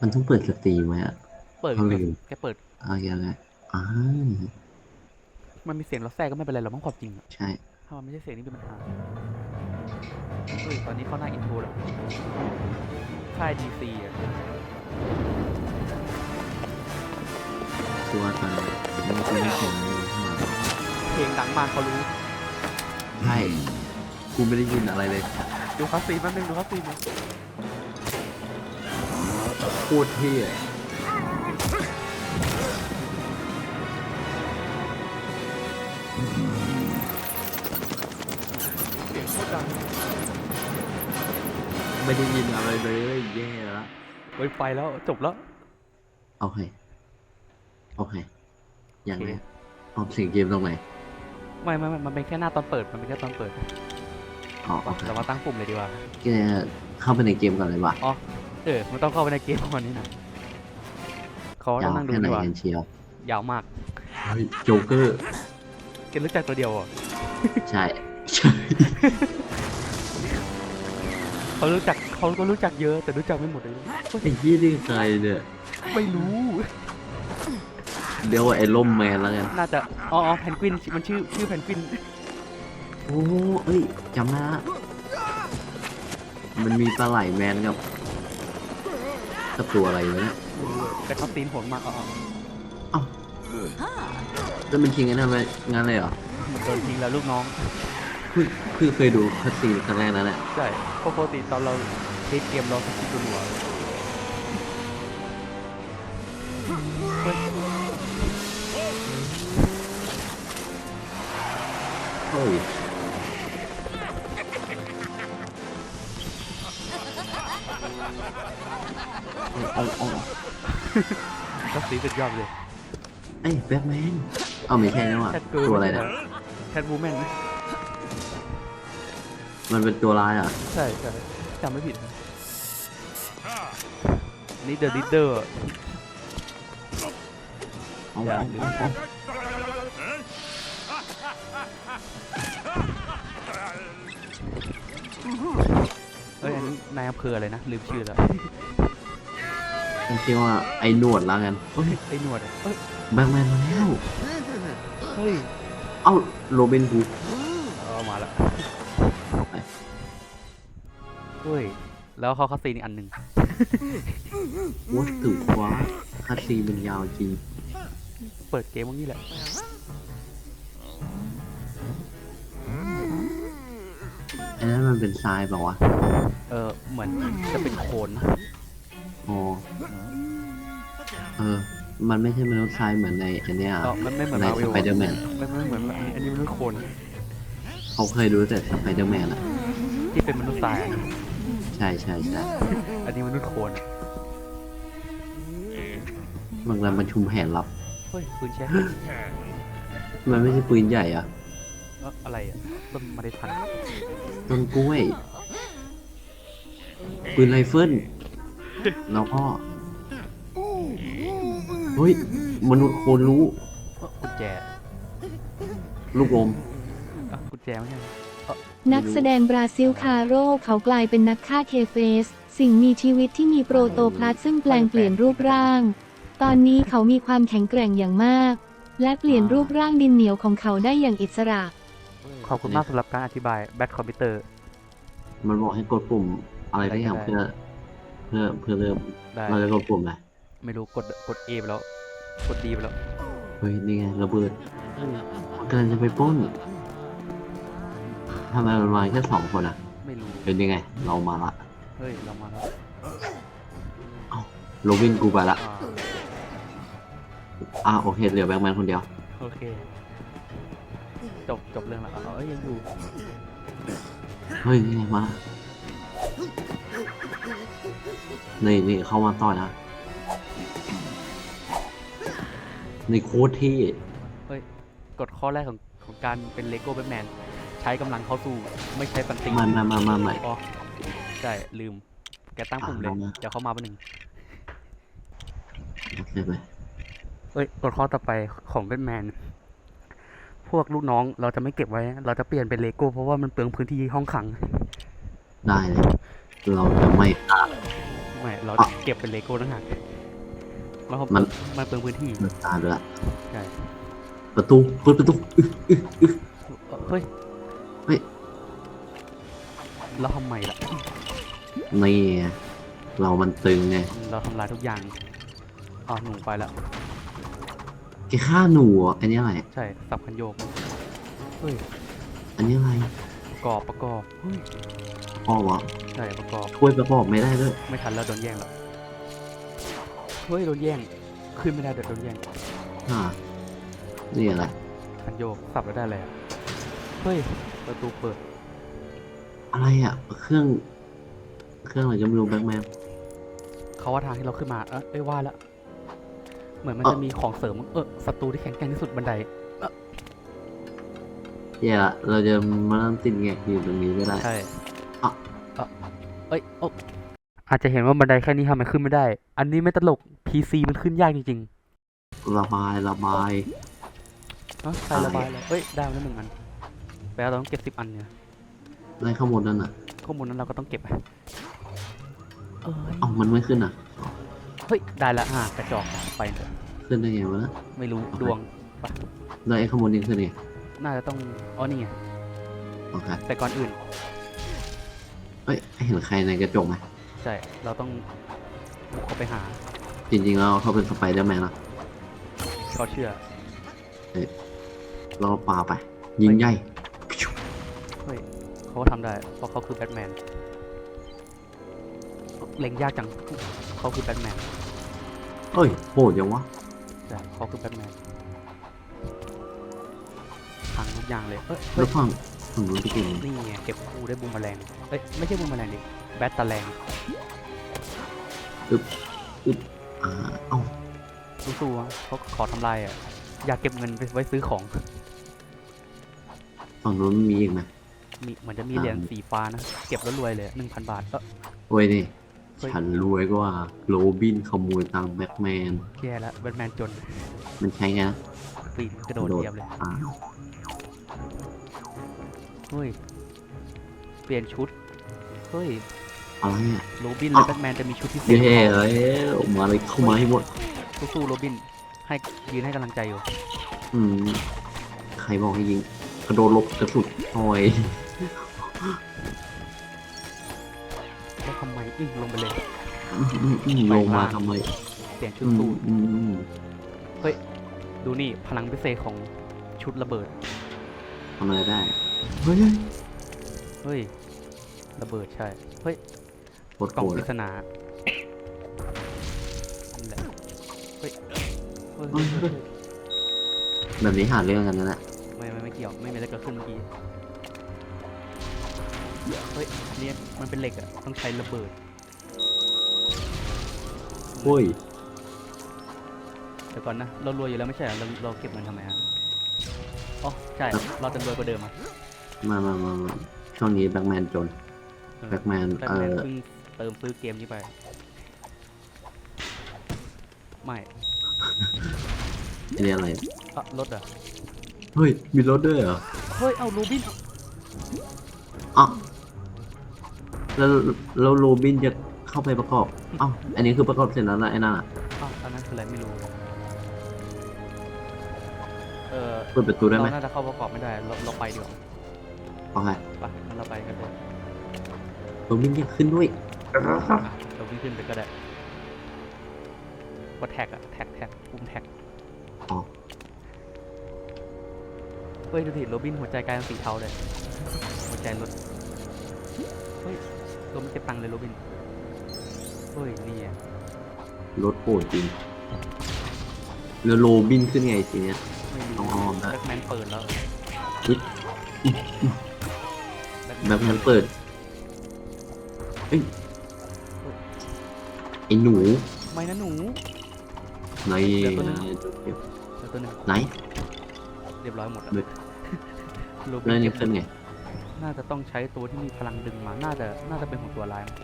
มันต้องเปิดสตรีมไหมอะ เปิดเขาลืมแกเปิด เอาอย่างไรอ่ามันมีเสียงรถแทรกก็ไม่เป็นไรหรอกมั้งความจริงอะใช่ ถ้ามันไม่ใช่เสียงนี่เป็นปัญหาเฮ้ยตอนนี้เข้าหน้าอินโทรแล้วค่าย DC อะตัวตอนนี้มันจะไม่เสียงอะไรเข้ามาเพลงดังมากเขารู้ใช่กูไม่ได้ยินอะไรเลย ดูคัสซีนแป๊บนึงดูคัสซีนนะโคตรเท่อะเสียงโคตรดังไม่ได้ยินอะไรเลยแย่แล้วเฮ้ยไปแล้วจบแล้วโอเคโอเคอย่างโอไรเคเอาเสียงเกมตรงไหนไม่ไม่ไม่มันเป็นแค่หน้าตอนเปิด มันเป็นแค่ตอนเปิดอ๋อโอเคเรามาตั้งปุ่มเลยดีกว่าแกเข้าไปในเกมก่อนเลยว่ะอ๋อ เออ มันต้องเข้าไปในเกมก่อนนี่นะเขาต้ยาองวนั่งดูแค่ไหนดีกว่ากันเชียวยาวมาก เฮ้ยโจ๊กเกอร์เกมรู้จักตัวเดียวอะใช่ใช่เขารู้จักเขาก็รู้จักเยอะ แต่รู้จักไม่หมดเลย ไอ้ยี่นี่ใครเนี่ยไม่รู้ เดี๋ยวไอ้ล่มแมนแล้วกันน่าจะ อ๋ออ๋อแพนกวิน มันชื่อ ชื่อแพนกวิน โอ้เอ้ยจำได้ละมันมีปลาไหลแมนกับ กับตัวอะไรวะเนี่ยแต่เขาตีนโหดมากอ๋ออ๋อเอ้าแล้วมันทิ้งกันทำไมงั้นเลยเหรอโดนทิ้งแล้วลูกน้องเพิ่งเพิ่งเคยดูคัสซีนครั้งแรกนั่นแหละใช่เพราะปกติตอนเราเล่นเกมเราสกิปตัวหัวเฮ้ยเฮ้ย เอาเอาเอาก็สีสุดยอดเลยเอ้ยแบ็คแมนเอาไม่ใช่นะว่ะแคทเกิร์ลตัวอะไรนะแคทวูแมนมันเป็นตัวร้ายเหรอะใช่ใช่จำไม่ผิดนะนี่เดอะลิเดอร์ เอาอย่าเอาลืมเอาเอาเอ้ยอันนี้นายอำเภออะไรนะลืมชื่อแล้ว ผมคิดว่าไอ้หนวดแล้วกันเฮ้ยไอ้หนวดอะเอ้ยแบ็คแมนมาแล้ว เฮ้ยเอ้าโรเบนฮูดเอามาละไปเฮ้ยแล้วเขาคัสซีนอีกอันหนึ่งวัตถุคว้าคัสซีนมันยาวจริงเปิดเกมพวกนี้แหละไอ้นั้นมันเป็นทรายเปล่าวะ เออเหมือนจะเป็นโคลนนะ อ๋อเออ มันไม่ใช่มนุษย์ทรายเหมือนในอันเนี้ยก็มันไม่เหมือนในมาวิสลไปเดอร์แมนไม่ไม่เหมือนอันนี้อันนี้มนุษย์โคลนเขาเคยดูแต่สไปเดอร์แมนอะที่เป็นมนุษย์ทรายอะใช่ใช่ใช่อันนี้มนุษย์โคลนมันกำลังประชุมแผนลับ เฮ้ยปืนแช่มันไม่ใช่ปืนใหญ่อะเอ้ออะไรอะต้นเมาได้พันธุ์ต้นกล้วย ปืนไรเฟิล แล้วก็เฮ้ยมนุษย์โคนรู้เอ้อกุญแจลูกอมอะกุญแจไม่ใช่นักแสดงบราซิลคาโร่เขากลายเป็นนักฆ่าเคเฟส สิ่งมีชีวิตที่มีโปรโตพลาสซึ่งแปลงเปลี่ยนรูปร่าง ตอนนี้เขามีความแข็งแกร่งอย่างมาก และเปลี่ยนรูปร่างดินเหนียวของเขาได้อย่างอิสระ ขอบคุณมากสำหรับการอธิบายแบทคอมพิวเตอร์ มันบอกให้กดปุ่มอะไรทุกอย่างได้เพื่อ เพื่อเพื่อเริ่มได้ เราจะกดปุ่มอะไรไม่รู้กดกด A ไปแล้ว กด D ไปแล้ว เฮ้ยนี่ไงระเบิดกำลังจะไปปล้นทำไมมันมาแค่สองคนอะ ไม่รู้ เป็นยังไง เรามาละเฮ้ย เรามาแล้วโรบินกูไปละอ่าอ่าโอเคเหลือแบงค์แมนคนเดียว โอเค จบจบเรื่องแล้วอ๋อเอ้ยยังอยู่เฮ้ยนี่ไงมา นี่นี่เข้ามาต่อนะนี่โคตรเที่กดข้อแรกของของการเป็นเลโก้แบทแมนใช้กำลังเข้าสู้ไม่ใช้สันติมามามามาใหม่อ๋อใช่ลืม แกตั้งปุ่มเลยอ่ามาเดี๋ยวเขามาเป็นหนึ่งโอเคไปเอ้ยกดข้อต่อไปของแบทแมนพวกลูกน้องเราจะไม่เก็บไว้ เราจะเปลี่ยนเป็นเลโก้เพราะว่ามันเปลืองพื้นที่ห้องขัง ได้เลย เราจะไม่พลาด ไไม่เราอะเก็บเป็นเลโก้ต่างหากมันเขามันมันเปลืองพื้นที่มันตายไปละใช่ประตูเปิดประตูอึ๊ะอึ๊ะอึ๊ะเอ่อเฮ้ยเฮ้ยเราทำไมล่ะนี่ไงเรามันตึงไงเราทำลายทุกอย่างอ๋อหนูไปแล้วแกฆ่าหนูเหรออันนี้อะไรใช่สับคันโยกเฮ้ยอันนี้อะไรประกอบประกอบเฮ้ย พ่อวะใช่ประกอบช่วยประกอบไม่ได้ด้วยไม่ทันแล้วโดนแย่งแล้วเฮ้ยโดนแย่งขึ้นไม่ได้เดี๋ยวโดนแย่งอ่านี่อะไรคันโยกสับแล้วได้เลยอะเฮ้ยประตูเปิด อะไรอะ เครื่อง เครื่องอะไรก็ไม่รู้แบ็คแมนเขาว่าทางที่เราขึ้นมาเอ้ยเอ้ยว่าแล้วเหมือนมันเอ้าจะมีของเสริมเออศัตรูที่แข็งแกร่งที่สุดบันไดแย่ละเราจะมานั่งติดแงกอยู่ตรงนี้ไม่ได้ใช่อะอะ เอ้ยโอ้อาจจะเห็นว่าบันไดแค่นี้ทำไมขึ้นไม่ได้ อันนี้ไม่ตลก PC มันขึ้นยากจริงระบายระบาย ๆเอ้าใครระบายเลยเอ้ย ได้มาแล้วหนึ่งอันแปลว่าเราต้องเก็บสิบอันเนี่ยอะไรข้างบนนั่นอะ ข้อมูลนั้นเราก็ต้องเก็บไปเอ้ย เอ้ามันไม่ขึ้นอะ เฮ้ย ได้ละอ่ากระจอกไปเถอะขึ้นได้ไงวะนะไม่รู้โอเคดวง แล้วไอ้ข้างบนนี่ขึ้นไงน่าจะต้อง อ๋อนี่ไง โอเคแต่ก่อนอื่น เอ้ยเห็นใครในกระจกไหมใช่ เราต้องบุกเข้าไปหาจริงๆแล้วเขาเป็นสไปเดอร์แมนนะเขาเชื่อเราก็ปาไป ยิงใหญ่เฮ้ยเขาก็ทำได้ เพราะเขาคือแบทแมน เล็งยากจัง เขาคือแบทแมนเอ้ยโหดยังวะใช่เขาคือแบทแมนพังทุกอย่างเลยเอ้ยเฮ้แล้ยวฝั่ง ฝั่งนู้นที่กินนี่ไงเก็บคู่ได้บูมแมลงเอ้ยไม่ใช่บูมแมลงดิแบตตะแลงอ่าเอ้าสู้ๆอะเขาขอทำลายอะอยากเก็บเงินไปไว้ซื้อของ ฝั่งนู้นมีอีกไหมมีเหมือนจะมีเหรียญสีฟ้านะ เก็บแล้วรวยเลยหนึ่งพันบาทเออโอ้ยนี่เฮ้ยฉันรวยกว่าโรบินขโมยตังค์แบ็คแมนแย่แล้วแบทแมนจน มันใช้ไงนะปีนกระโดดเหยียบเลยอ่า เฮ้ย เปลี่ยนชุด เฮ้ยอะไรอะโรบินอ้าและวแบทแมนจะมีชุดพิเศษเย่เลยมาเลยเข้ามาให้หมดสู้ๆโรบิน ให้ยืนให้กำลังใจอยู่ อืม ใครบอกให้ยิงกระโดดหลบกระสุนโอ้ยแล้วทำไมอึ้งลงไปเลยอืมอืมอืมลงมาทำไม เปลี่ยนชุอืดมสู้อืมอืมดูนี่พลังพิเศษของชุดระเบิด ทำอะไรได้ เฮ้ยเฮ้ย ระเบิดใช่ เฮ้ย โคตรกล่องโหดปริอะศนานั่นแหละเฮ้ยเฮ้ยเฮ้ยเฮ้ยแบบนี้หาเรื่องกันนั่นแหละไม่ไม่ไม่เกี่ยว ไม่มีอะไรเกิดขึ้นเมื่อกี้ เฮ้ยอันนี่มันเป็นเหล็กอะต้องใช้ระเบิด เฮ้ย เดี๋ยวก่อนนะ เรารวยอยู่แล้วไม่ใช่เหรอเราเราเก็บเงินทำไมอะ อ๋อใช่ เราจะรวยกว่าเดิมอะมามามามาช่วงนี้แบ็คแมนจนเออแบ็คแมนแบทเอแมนอเพิ่งเติมซื้อเกมนี้ไป ไม่อันนี้อะไรอะรถอะเฮ้ย มีรถด้วยเหรอเฮ้ย เอาโรบิน อ้าวแล้วแล้วโรบินจะเข้าไปประกอบอ้าวอันนี้คือประกอบเสร็จแล้วนะไอ้นั่นอะ อ้าวอันนั้นคืออะไรไม่รู้ ปิดประตูได้เราไหมน่าจะเข้าประกอบไม่ได้เราเราไปดีกว่าโอเคไปงั้นเราไปกันเลยโรบินยังขึ้นด้วยอะเราวิ่งขึ้นไปก็ได้ว่าแท็กอะแท็กแท็กปุ่มแท็กอ๋อเฮ้ยดูดิโรบินหัวใจกลายเป็นสีเทาเลยหัวใจรถเฮ้ยโรบินเก็บตังค์เลยโรบินเฮ้ยนี่ไงรถโหดจริงแล้วโรบินขึ้นไงทีเนี้ย ไม่ต้รู้องอ้อมนะ แบ็คแมนเปิดแล้วอุ๊ยแบ็คแมนแบ็คแมนเปิดเอ้ยไอ้หนูไม่นะหนู ในเดี๋ยวตัวนึงเก็บเดี๋ยวตัวหนึ่งไหนเรียบร้อยหมดแล้วเฮ้ยโรบิแล้วนนี่เก็บขึ้นไงน่าจะต้องใช้ตัวที่มีพลังดึงมา น่าจะน่าจะเป็นของตัวร้ายมั้ง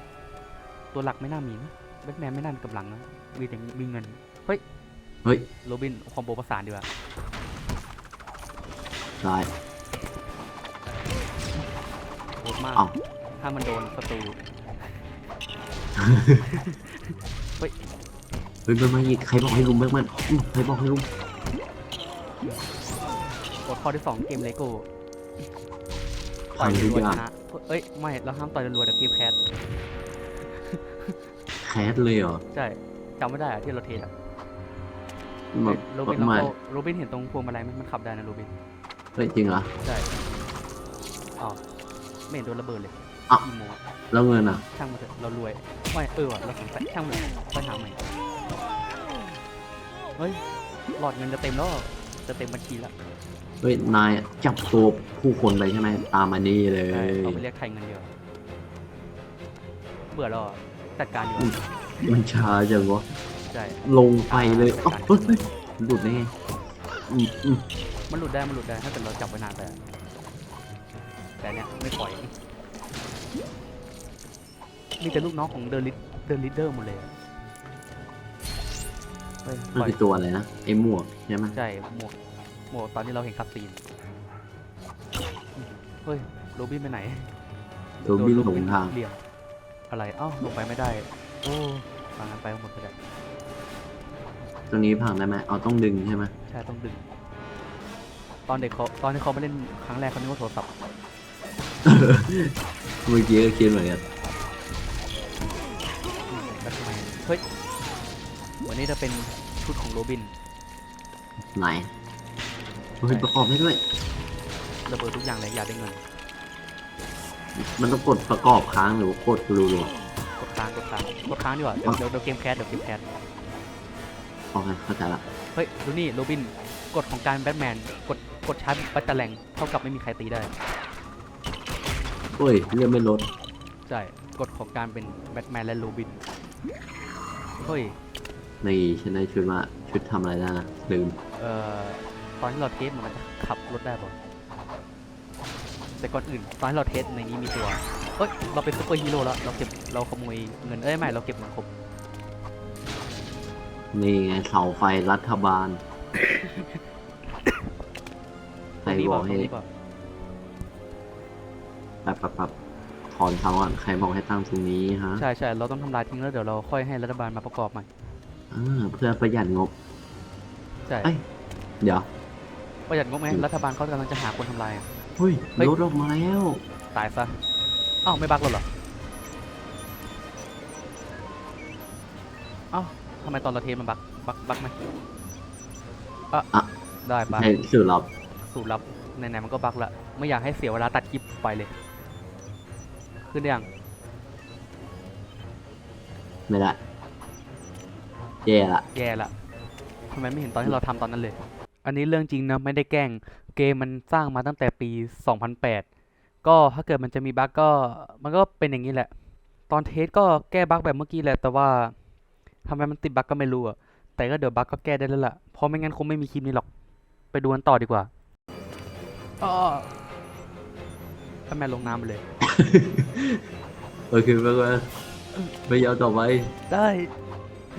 ตัวหลักไม่น่ามีนะแบ็คแมนไม่น่ามีกำลังนะมีแต่มีเงินเฮ้ยเฮ้ย โรบินคอมโบประสานดีกว่า ได้โหดมาก อ้าว ถ้ามันโดนประตูเฮ้ยเฮ้ยมันมาอีกใครบอกให้ลุมแบกแมนอืมใครบอกให้ลุมกดข้อที่สองเกมเลโก้ต่พัอยงทุกรัวอๆชย่างนะเอ้ย ไม่ เราห้ามต่อยรัวๆแต่เกมแคสแคสเลยเหรอใช่จำไม่ได้อะที่เราเทสอะแบบโรบินลองไม่เข้าโรบินเห็นตรงพวงมาลัยไหมมันขับได้นะโรบิน เฮ้ยจริงเหรอ ใช่อ๋อไม่เห็นโดนระเบิดเลยอ้าว อีโมแล้วเงินอะ ช่างมาเถอะเรารวยไม่เออว่ะเราสงสัยช่างมันไปหาใหม่เฮ้ยหลอดเงินจะเต็มแล้วจะเต็มบัญชีแล้วเฮ้ย นายจับตัวผู้คนไปใช่ไหมตามมานี่เลใช่ย เอาไปเรียกไทยเงินเดียวเบื่อแล้วอะจัดการอยู่อือะมมันช้าจังวะ ใช่ลงไปเลยเอ้าเฮ้ยเฮ้ยหลุดได้ไงอืมอืม มันหลุดได้ มันหลุดได้ ถ้าเกิดเราจับไว้นานแต่แต่เนี้ยไม่ปล่อย มีแต่ลูกน้องของเดอะลิเดอะลิเดอร์หมดเลยอะเฮ้ยมันปล่อยคือตัวอะไรนะไอ้หมวกใช่ไหมใช่หมวกหมวกตอนที่เราเห็นคัสซีน เฮ้ยโรบินไปไหนโรบินหลงทางเหลี่ยมอะไร เอ้าลงไปไม่ได้ โอ้ทางนั้นไปหมดเลยตรงนี้พังได้ไหมเอาต้องดึงใช่ไหมใช่ต้องดึง ตอนเด็กเขาตอนที่เขามาเล่นครั้งแรกเขานึกว่าโทรศัพท์เมื่อกี้ก็คิดเหมือนกันอืมแล้วทำไมเฮ้ยวันนี้จะเป็นชุดของโรบิน ไหนเฮ้ยประกอบให้ด้วย ระเบิดทุกอย่างเลยอยากได้เงินมันต้องกดประกอบค้างหรือว่ากดรัว กดค้างกดค้างกดค้างดีกว่าเดี๋ยวเดี๋ยวเดี๋ยวเกมแคสเดี๋ยวเกมแคสๆโอเคเข้าใจละ เฮ้ยดูนี่โรบิน กฎของการแบทแมนกดกดชาร์จบัตเตอร์แรงเท่ากับไม่มีใครตีได้เฮ้ยเรียกไม่ลดใช่กฎของการเป็นแบทแมนและโรบินเฮ้ยนี่ฉันได้ชุดมาชุดทำอะไรได้นะลืม เอ่อตอนที่เราเทสมันจะขับรถได้ป่ะแต่ก่อนอื่นตอนที่เราเทสในนี้มีตัวเอ้ยเราเป็นซูเปอร์ฮีโร่แล้วเราเก็บเราขโมยเงินเอ้ยไม่เราเก็บเงินครบนี่ไงเสาไฟรัฐบาล ใครตรงนี้บป่ะอกตรให้งนี้ป่ะแบบแบบแบบถอนเสาก่อนใครบอกให้ตั้งตรงนี้ฮะใช่ใช่เราต้องทำลายทิ้งแล้วเดี๋ยวเราค่อยให้รัฐบาลมาประกอบใหม่อ่าเพื่อประหยัดงบใช่เอ้ยเดี๋ยว ประหยัดงบไหมอืมรัฐบาลเขากำลังจะหาคนทำลายอะเฮ้ยเฮ้ย รถออกมาแล้ว ตายซะอ้าวไม่บักแล้วเหรอเอ้าทำไมตอนเราเทสมันบักบักบักไหม อะอะ ได้ปะใช่สื่อลับสูตรลับไหนๆมันก็บักละไม่อยากให้เสียเวลาตัดคลิปไปเลย ขึ้นได้ยังไม่ได้แย่ละแย่ละทำไมไม่เห็นตอนที่เราทำตอนนั้นเลย อันนี้เรื่องจริงนะไม่ได้แกล้ง เกมมันสร้างมาตั้งแต่ปี 2008 ก็ถ้าเกิดมันจะมีบั๊กก็มันก็เป็นอย่างนี้แหละ ตอนเทสก็แก้บั๊กแบบเมื่อกี้แหละ แต่ว่าทำไมมันติดบั๊กก็ไม่รู้อะ แต่ก็เดี๋ยวบั๊กก็แก้ได้แล้วล่ะ เพราะไม่งั้นคงไม่มีคลิปนี้หรอก ไปดูกันต่อดีกว่าอ้อถ้าแม่ลงน้ำไปเลย โอเคไปก่อนไม่ยาวต่อไป ได้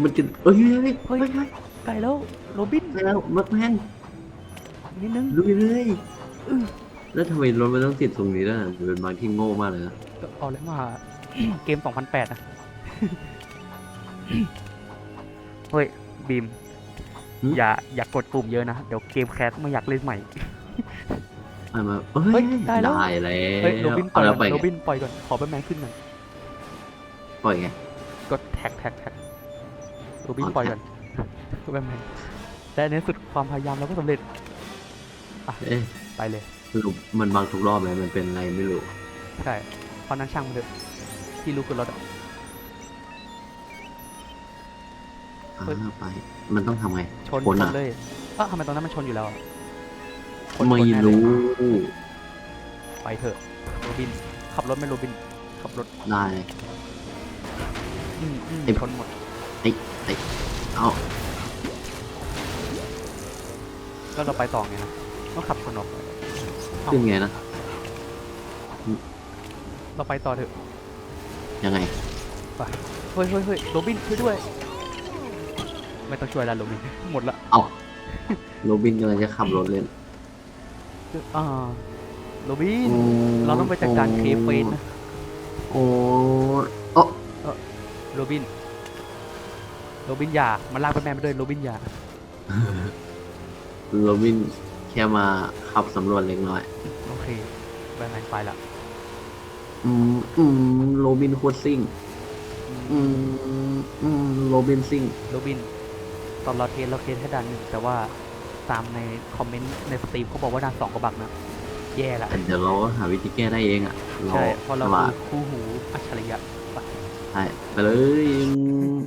มันจะเอ้ยเฮ้ยเฮ้เฮ้ยยเฮ้ยไกลแล้ว โรบินไปแล้วมักแมนนิดนึงลุยเลยแล้วทำไมรถมันต้องติดตรงนี้ด้วยมันเป็นบางที่โง่มากเลยนะก็เอาแล้วมาเกม 2008อะเฮ้ย บีมอย่าอย่ากดปุ่มเยอะนะ เดี๋ยวเกมแคสไม่อยากเล่นใหม่เอามาเฮ้เฮ้ยยได้แล้ว ได้แล้วเฮ้ย โรบินปล่เอาอยแล้วก่ไปอนไงโรบินปล่อยก่อน ขอแบทแมนขึ้นก่อนปล่อยไง กดแท็กแท็กแท็กโรบินอ๋อ ปล่อยแท็ก่กอนแบทแมนแต่ในที่สุดความพยายามเราก็สำเร็จเอ๊ะไปเลย สรุปมันบางทุกรอบเลยมันเป็นอะไรไม่รู้ ใช่เพราะนั้นช่างมันเถอะที่รู้คือรถอะ อ่าเฮ้ยไป มันต้องทำไงชนคนชอะนเลยเอ้าทำไมตอนนั้นมันชนอยู่แล้วอะชนไม่คนแน่เลยรู้ไปเถอะโรบิน ขับรถไม่โรบิน ขับรถได้ อืมอืมไอ้ ชนหมด เอาก็เราไปต่อไงนะต้องขับชนออกเอ้าขึ้นไงนะ เราไปต่อเถอะยังไง เฮ้ยเฮ้ยเฮ้ยโรบินช่วยด้วย ไม่ต้องช่วยแล้วโรบิน หมดละเอาโรบินกำลังจะขับรถเล่นอ่าโรบิน เราต้องไปจัดการเคฟเฟนนะโอ้โอ้โบิน โรบินอย่ามันลากแบทแมนไปด้วยโรบินอย่าโรบินแค่มาขับสำรวจเล็กน้อย โอเคแบทแมนไปละอืมอืมโรบินโคตรซิ่งอืมอืมโรบินซิ่งโรบิน ตอนเราเทสเราเทสให้ด่านหนึ่งแต่ว่าตามในคอมเมนต์ในสตรีมเขาบอกว่าด่านสองก็บักนะ แย่ละแต่เดี๋ยวเราหาวิธีแก้ได้เองอะเราใช่เพราะเราฉคืลาอดคู่หูอัจฉริยะไปใช่ไปเลย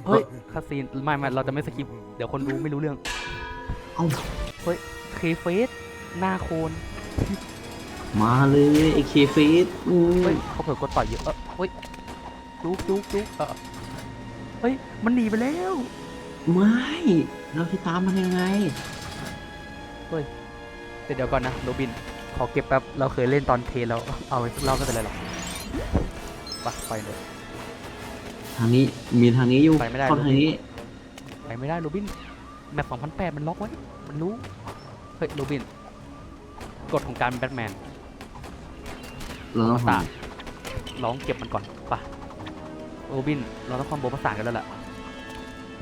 เฮ้ยคาซีนไม่ไม่เราจะไม่สกิปเดี๋ยวคนดูไม่รู้เรื่องเอ้าเคเฟสหน้าโคนมาเลยไอเคฟีดอืมเฮ้ยเขาเผลอกดต่อยเยอะเออเฮ้ยจุกจุกจุกเออเฮ้ยมันหนีไปแล้ว ไม่ เราจะตามมันยังไง แต่เดี๋ยวก่อนนะโรบิน ขอเก็บแป๊บ เราเคยเล่นตอนเทแล้ว เอาไว้สักรอบไม่เป็นไรหรอกไปไปเลย ทางนี้มีทางนี้อยู่ไปไม่ได้ เข้าทางนี้ไปไม่ได้โรบิน แมป2008มันล็อกไว้ มันรู้ เฮ้ยโรบิน กฎของการเป็นแบทแมน เราต้องต่าหางร้องเก็บมันก่อนไปะโรบิน เราต้องคอมโบประสานกันแล้วล่ะ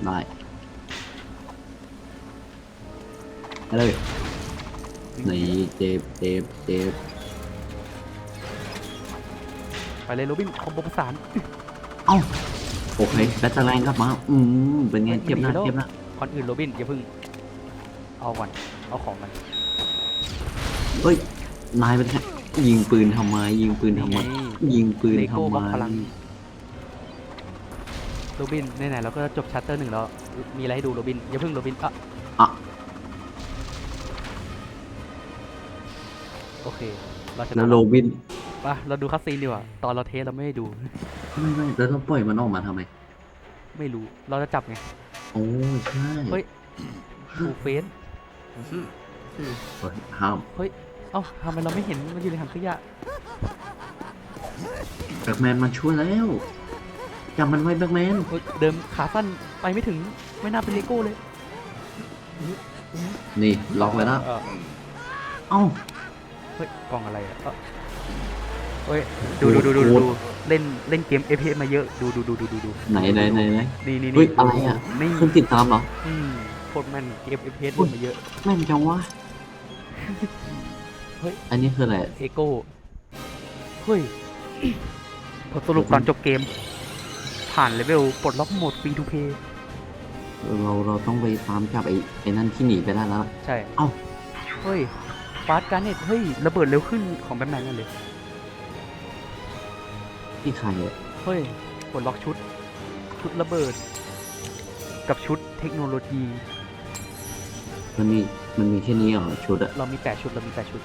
ได้ ไปเลยนี่เจ็บเจ็บเจ็บไปเลยโรบินคอมโบประสานเอ้าโอเคแบตเตอร์แรงกลับมาอืมเป็นไงเจ็บนะไม่มีแล้วเจ็บนะก่อนอื่นโรบินอย่าเพิ่ง เอาก่อน เอาของมันเฮ้ยนายเป็นไงยิงปืนทำไมยิงปืนทำไมนี่ยิงปืนเลโก้ทำไมบล็อกพลังโรบินไหนๆเราก็จบชัตเตอร์หนึ่งแล้ว มีอะไรให้ดูโรบินอย่าเพิ่งโรบินอะอะ โอเค เราชนะแล้วโรบินป่ะเราดูคัสซีนดีกว่า ตอนเราเทสเราไม่ได้ดู ไม่ไม่แล้วต้องปล่อยมันออกมาทำไมไม่รู้ เราจะจับไง โอ้ใช่เฮ้ยดูเฟสเฮ้ยห้ามเอ้าทำไมเราไม่เห็นมันอยู่ในถังขยะแบ็กแมนมาช่วยแล้วจับมันไว้แบ็กแมนเฮ้ยเดิมขาสั้นไปไม่ถึงไม่น่าเป็นเลโก้เลย นี่ล็อกไว้แล้วเออเอ้า เฮ้ยกล่องอะไรอะเอ้าเฮ้ยดูดูดูดูดูเล่นเล่นเกม FPS มาเยอะดูดูดูดูดูดูไหนไหนไหนไหน นี่นี่เฮ้ยนี่อะไรอะ นี่คุณติดตามเหรอ อืมโคตรแม่นเกม FPS เล่นมาเยอะ แม่นจังวะเฮ้ย อันนี้คืออะไรเอโก้เฮ้ยผลสรุปตอนจบเกม ผ่านเลเวลปลดล็อกโหมดฟรีทูเพย์เราเราต้องไปตามจับไอ้ไอ้นั่นที่หนีไปได้แล้วใช่ เอ้า เฮ้ย ฟาสการ์เน็ตเฮ้ยระเบิดเร็วขึ้นของแบทแมนนั่นเลยที่ใครอะเฮ้ยปลดล็อกชุด ชุดระเบิด กับชุดเทคโนโลยี มันมีมันมีแค่นี้เหรอชุดอะเรามีแปดชุดเรามีแปดชุด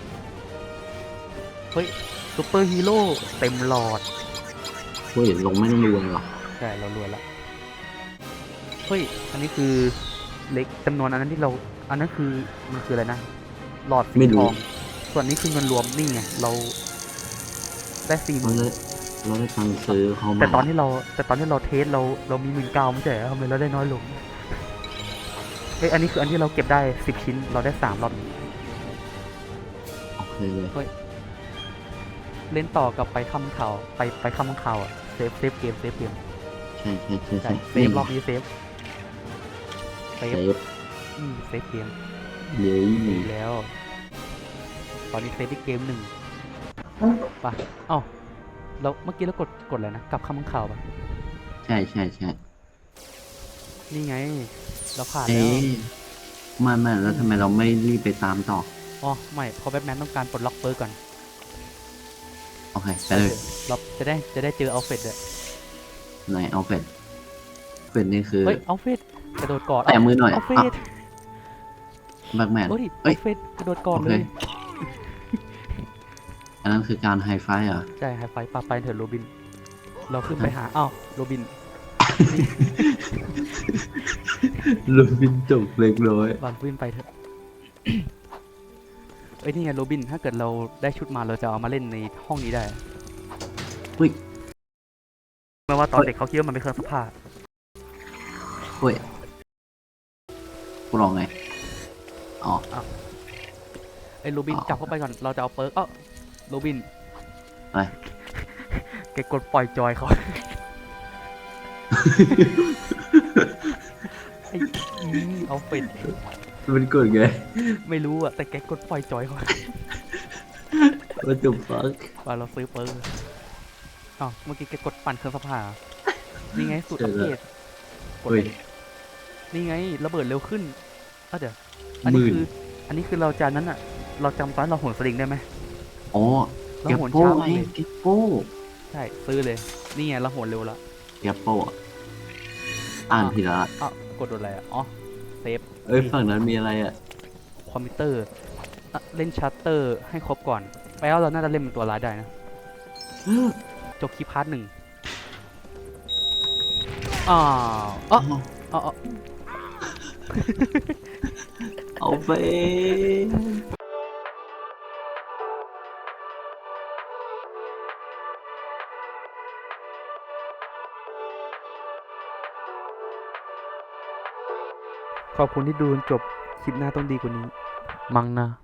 เฮ้ยซูเปอร์ฮีโร่เต็มหลอดเฮ้ยลงไม่ต้องรวนหรอใช่เรารวยละเฮ้ยอันนี้คือเล็กจำนวนอันนั้นที่เรา อันนั้นคือมันคืออะไรนะ หลอดสีไม่ทรู้องส่วนนี้คือเงินรวมนี่ไงเราได้สี่หเรามื่นได้เราได้ตังค์ซื้อเขามาแต่ตอนที่เรา แต่ตอนที่เราเทสเราเรามีหมื่นเก้าไม่ใช่เหรอทำไมเราได้น้อยลงเฮ้ยอันนี้คืออันที่เราเก็บได้สิบชิ้นเราได้สามรอบนี้โอเคเลยเล่นต่อกับไปคำข่าวไปไปคำข่าวอะเซฟเซฟเกมเซฟเกมใช่ใช่ใช่ใช่ใช่เซฟรอบนี้เซฟเซเซฟฟอืมเซฟเกม เย้ดีแล้ว ตอนนี้เซฟที่เกมหนึ่งไปะเอ้าเราเมื่อกี้เรากดกดอะไรนะ กลับคำข่าวปะใช่ใช่ใช่นี่ไง เราผ่านเอ๊แล้วะไมาไม่แล้วทำไมเราไม่รีบไปตามต่อ อ๋อ ไม่เพราะแบทแมนต้องการปลดล็อกเปิร์กก่อน โอเค ไปเลยเราจะได้จะได้เจออัลเฟรดด้วยไหนเอาเฟดเฟดนี่คือ เฮ้ยอัลเฟรดกระโดดกอดแตะมือหน่อยอัลเฟรด แบ็กแมน เฮ้ยเอ้อัยลเฟรดกระโดดกอดโอเลเคยอันนั้นคือการไฮไฟว์เหรอ ใช่ไฮไฟปาไปเถอะโรบิน เราขึ้นไปหา อ้าว โรบินลูบินจบเล็กน้อยวางขึ้นไปเถอะ เอ้ยนี่ไงโรบิน ถ้าเกิดเราได้ชุดมาเราจะเอามาเล่นในห้องนี้ได้เฮ้ยแม้ว่าตอนเด็กเขาคิดว่ามันเป็นเครื่องซักผ้าเฮ้ยกูลองไง อ๋อไอ้โรบินอ๋อ จับเข้าไปก่อนเราจะเอาเปิร์กเอ้าโรบินไป แกกดปล่อยจอยเขาไอ้อีเอาเป็ดมันกดไง ไม่รู้อะแต่แกกดปล่อยจอยเขา What the fuck ว่าเราซื้อเปอร์อ้าวเมื่อกี้แกกดปั่นเครื่องสภาเหรอนี่ไงสูตรใช่อัปแล้วเกรดกดเฮ้เลยยนี่ไงระเบิดเร็วขึ้นอ้าวเดี๋ยว อันหนี้มื่นคือ อันนี้คือเราจานนั้นอะเราจำตอนเราโหนสลิงได้ไหมอ๋อเราแกปโหนโป้ช้าไงมากเลยแกปโป้ใช่ซื้อเลย นี่ไงเราโหนเร็วละแกปโป้อะอ่านผิดละอ้าวกดโดนอะไรอะอ๋อเซฟ เอ้ยฝั่งนั้นมีอะไรอะคอมพิวเตอร์อะเล่นชัตเตอร์ให้ครบก่อนแปลว่าเราน่าจะเล่นเป็นตัวร้ายได้นะ จบคลิปพาร์ทหนึ่งอ้าวอ๋ออ๋ออ๋อ เอาไปขอบคุณที่ดูจนจบ คลิปหน้าต้องดีกว่านี้ มั้งนะ